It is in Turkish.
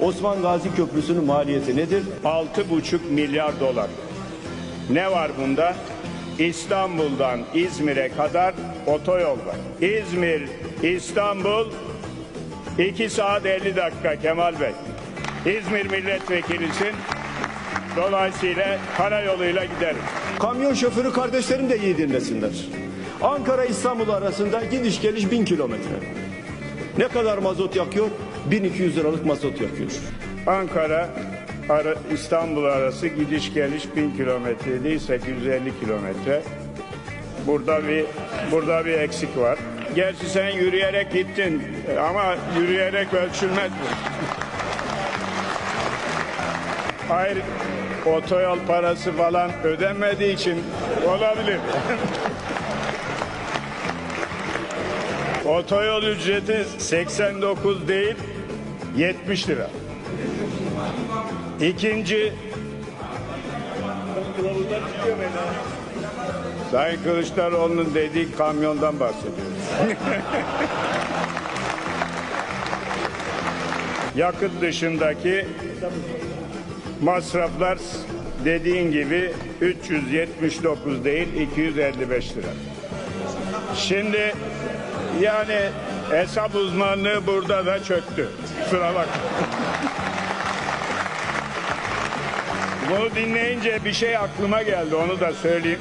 Osman Gazi Köprüsü'nün maliyeti nedir? 6,5 milyar dolar. Ne var bunda? İstanbul'dan İzmir'e kadar otoyol var. İzmir, İstanbul 2 saat 50 dakika Kemal Bey. İzmir milletvekilisin. Dolayısıyla karayoluyla giderim. Kamyon şoförü kardeşlerim de iyi dinlesinler. Ankara İstanbul arasında gidiş geliş 1000 kilometre. Ne kadar mazot yakıyor? 1200 liralık mazot yakıyor. Ankara ara- İstanbul arası gidiş geliş 1000 kilometre değil 850 kilometre. Burada bir burada bir eksik var. Gerçi sen yürüyerek gittin ama yürüyerek ölçülmez bu. Hayır otoyol parası falan ödenmediği için olabilir. Otoyol ücreti 89 değil 70 lira. İkinci Sayın Kılıçdaroğlu'nun dediği kamyondan bahsediyoruz. Yakıt dışındaki masraflar dediğin gibi 379 değil 255 lira. Şimdi yani hesap uzmanlığı burada da çöktü. Kusura bak. Bunu dinleyince bir şey aklıma geldi onu da söyleyeyim.